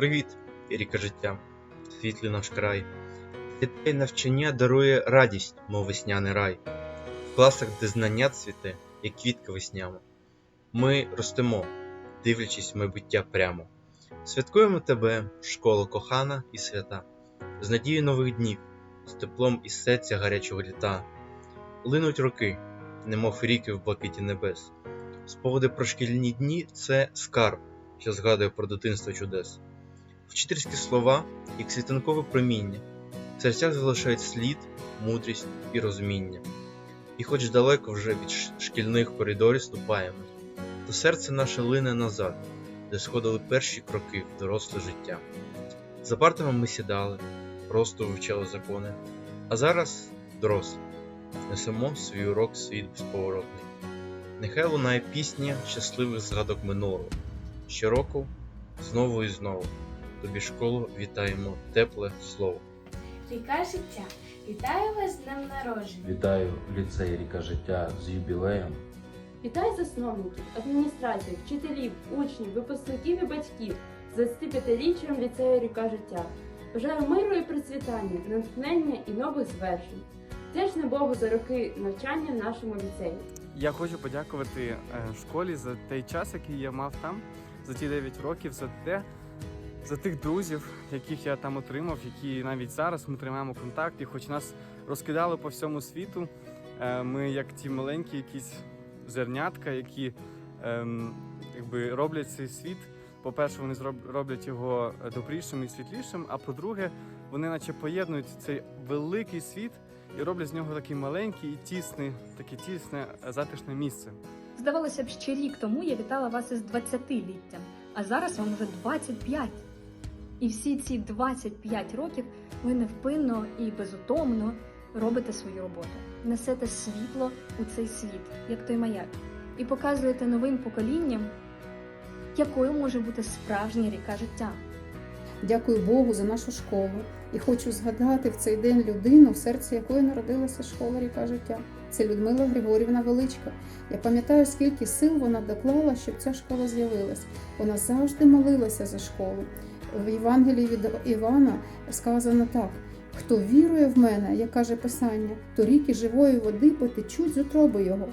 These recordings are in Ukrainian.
Привіт, ріка життя, світлий наш край. Дітей навчання дарує радість, мов весняний рай. В класах, де знання цвіте, як квітка весняна. Ми ростемо, дивлячись в майбуття прямо. Святкуємо тебе, школа кохана і свята, з надією нових днів, з теплом із серця гарячого літа. Линуть роки, немов ріки в блакиті небес. Спогади про шкільні дні це скарб, що згадує про дитинство чудес. Вчительські слова, як світанкове проміння, в серцях залишають слід, мудрість і розуміння. І хоч далеко вже від шкільних коридорів ступаємо, то серце наше лине назад, де сходили перші кроки в доросле життя. За партами ми сідали, просто вивчали закони, а зараз дорослі, несемо свій урок світ безповоротний. Нехай лунає пісня щасливих згадок минулого. Щороку, знову і знову, тобі школу вітаємо тепле слово. Ріка життя. Вітаю вас з днем народження. Вітаю ліцей Ріка життя з юбілеєм. Вітаю засновників, адміністрацію, вчителів, учнів, випускників і батьків з 25-річчям ліцею Ріка життя. Бажаю миру і процвітання, натхнення і нових звершень. Вдячна Богу за роки навчання в нашому ліцеї. Я хочу подякувати е, школі за той час, який я мав там, за ті 9 років, за те, за тих друзів, яких я там отримав, які навіть зараз ми тримаємо контакт, і хоч нас розкидали по всьому світу. е, Ми як ті маленькі якісь зернятка, які ем, якби роблять цей світ. По-перше, вони роблять його добрішим і світлішим. А по-друге, вони наче поєднують цей великий світ і роблять з нього такий маленький і тісний, таке тісне, е, затишне місце. Здавалося б, ще рік тому я вітала вас із 20-літтям, а зараз вам вже 25. І всі ці 25 років ви невпинно і безутомно робите свою роботу, несете світло у цей світ, як той маяк, і показуєте новим поколінням, якою може бути справжня ріка життя. Дякую Богу за нашу школу. І хочу згадати в цей день людину, в серці якої народилася школа ріка життя. Це Людмила Григорівна Величка. Я пам'ятаю, скільки сил вона доклала, щоб ця школа з'явилась. Вона завжди молилася за школу. В Євангелії від Івана сказано так: хто вірує в мене, як каже Писання, то ріки живої води потечуть з утроби його.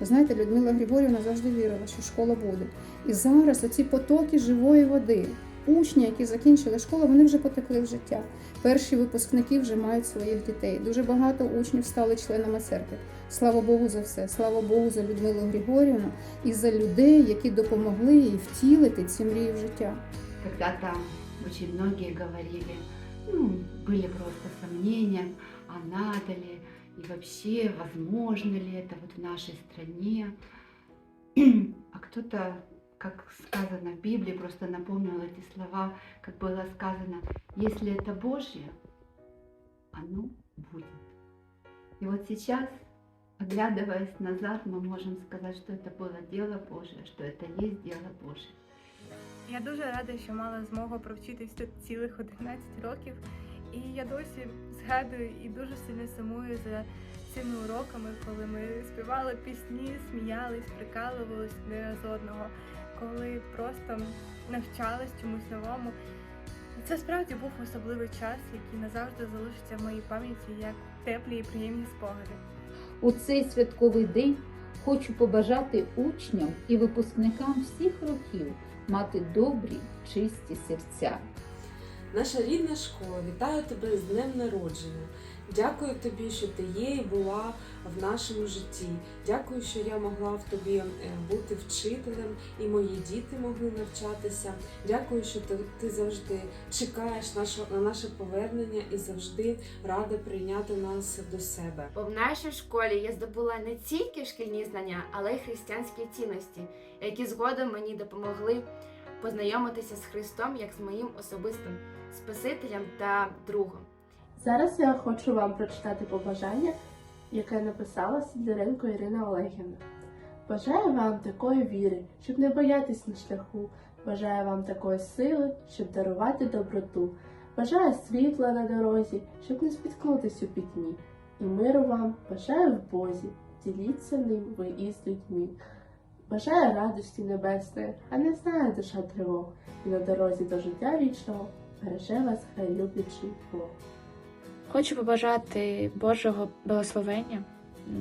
Ви знаєте, Людмила Григорівна завжди вірила, що школа буде. І зараз оці потоки живої води, учні, які закінчили школу, вони вже потекли в життя. Перші випускники вже мають своїх дітей. Дуже багато учнів стали членами церкви. Слава Богу за все. Слава Богу за Людмилу Григорівну і за людей, які допомогли їй втілити ці мрії в життя. Когда-то очень многие говорили, ну, были просто сомнения, а надо ли, и вообще, возможно ли это вот в нашей стране. А кто-то, как сказано в Библии, просто напомнил эти слова, как было сказано, если это Божье, оно будет. И вот сейчас, оглядываясь назад, мы можем сказать, что это было дело Божие, что это есть дело Божие. Я дуже рада, що мала змогу провчитись тут цілих 11 років. І я досі згадую і дуже сильно сумую за цими уроками, коли ми співали пісні, сміялись, прикалувались один з одного, коли просто навчались чомусь новому. І це справді був особливий час, який назавжди залишиться в моїй пам'яті як теплі і приємні спогади. У цей святковий день хочу побажати учням і випускникам всіх років мати добрі, чисті серця. Наша рідна школа, вітаю тебе з днем народження. Дякую тобі, що ти є і була в нашому житті. Дякую, що я могла в тобі е, бути вчителем і мої діти могли навчатися. Дякую, що ти, ти завжди чекаєш наше, на наше повернення і завжди рада прийняти нас до себе. Бо в нашій школі я здобула не тільки шкільні знання, але й християнські цінності, які згодом мені допомогли познайомитися з Христом як з моїм особистим Спасителем та другом. Зараз я хочу вам прочитати побажання, яке написала Сидоренко Ірина Олегівна. Бажаю вам такої віри, щоб не боятись на шляху. Бажаю вам такої сили, щоб дарувати доброту. Бажаю світла на дорозі, щоб не спіткнутись у пітьмі. І миру вам бажаю в Бозі, діліться ним ви із людьми. Бажаю радості небесної, а не знає душа тривог, і на дорозі до життя вічного береже вас хай люблячий Бог. Хочу побажати Божого благословення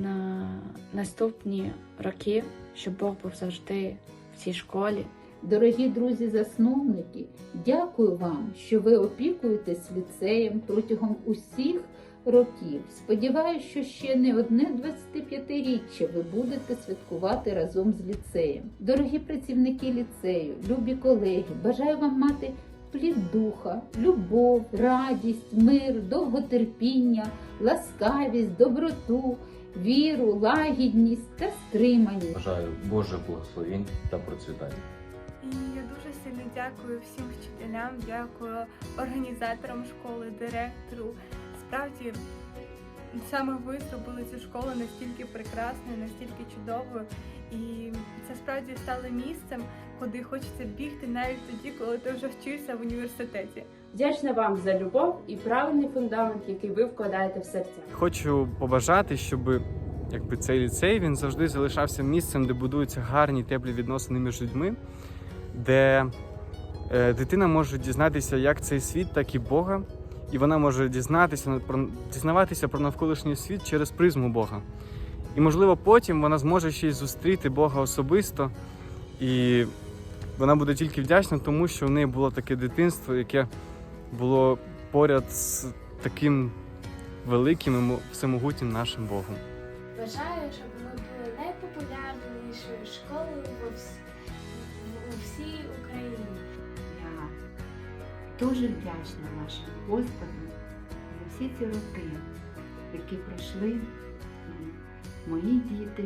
на наступні роки, щоб Бог був завжди в цій школі. Дорогі друзі-засновники, дякую вам, що ви опікуєтесь ліцеєм протягом усіх років. Сподіваюся, що ще не одне 25-річчя ви будете святкувати разом з ліцеєм. Дорогі працівники ліцею, любі колеги, бажаю вам мати плід духа, любов, радість, мир, довготерпіння, ласкавість, доброту, віру, лагідність та стриманість. Бажаю Божих благословень та процвітання. І я дуже сильно дякую всім вчителям, дякую організаторам школи, директору. Справді, саме ви зробили цю школу настільки прекрасною, настільки чудовою. І це справді стало місцем, куди хочеться бігти навіть тоді, коли ти вже вчишся в університеті. Вдячна вам за любов і правильний фундамент, який ви вкладаєте в серця. Хочу побажати, щоб якби цей ліцей він завжди залишався місцем, де будуються гарні теплі відносини між людьми, де е, дитина може дізнатися як цей світ, так і Бога, і вона може дізнатися про дізнаватися про навколишній світ через призму Бога. І можливо, потім вона зможе ще й зустріти Бога особисто, і вона буде тільки вдячна тому, що в неї було таке дитинство, яке було поряд з таким великим і мо- всемогутнім нашим Богом. Бажаю, щоб ми були найпопулярнішою школою вс- у всій Україні. Я дуже вдячна нашому Господу за всі ці роки, які пройшли мої діти,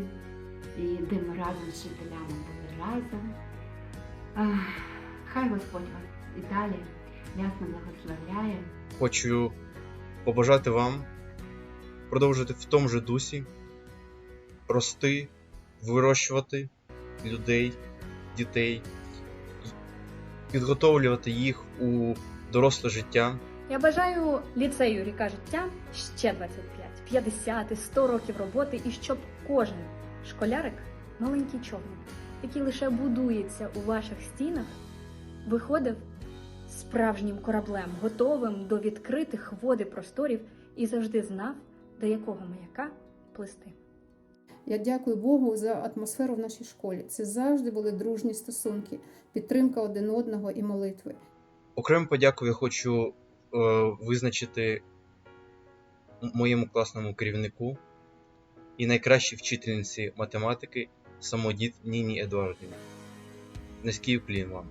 і де ми разом з вчителями були разом. Хай Господь вас і далі ясно благословляє. Хочу побажати вам продовжити в тому же дусі, рости, вирощувати людей, дітей, підготовлювати їх у доросле життя. Я бажаю ліцею ріка життя ще 25, 50 і 100 років роботи, і щоб кожен школярик, маленький човник, який лише будується у ваших стінах, виходив справжнім кораблем, готовим до відкритих води просторів і завжди знав, до якого маяка плисти. Я дякую Богу за атмосферу в нашій школі. Це завжди були дружні стосунки, підтримка один одного і молитви. Окрему подяку я хочу е, визначити моєму класному керівнику і найкращій вчительниці математики самодіт Ніні Едуардівні. Низький уклін вам.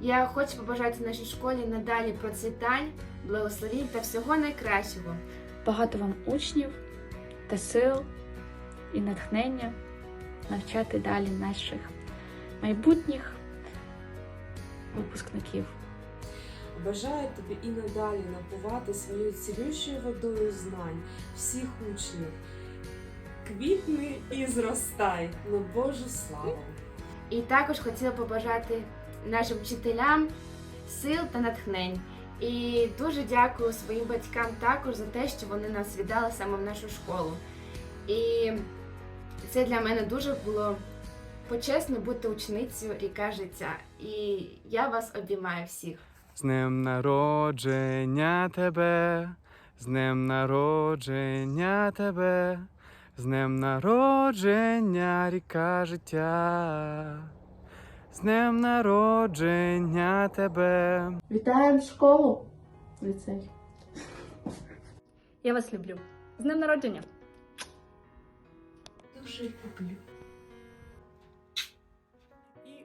Я хочу побажати нашій школі надалі процвітань, благословінь та всього найкращого. Багато вам учнів та сил і натхнення навчати далі наших майбутніх випускників. Бажаю тобі і надалі напувати своєю цілющою водою знань всіх учнів. Квітни і зростай на Божу славу! І також хотіла побажати нашим вчителям сил та натхнень. І дуже дякую своїм батькам також за те, що вони нас віддали саме в нашу школу. І це для мене дуже було почесно бути ученицею ріка життя. І я вас обіймаю всіх. З днем народження тебе, з днем народження тебе, з днем народження ріка життя, з днем народження тебе. Вітаємо школу, ліцей. Я вас люблю. З днем народження. Дуже люблю. І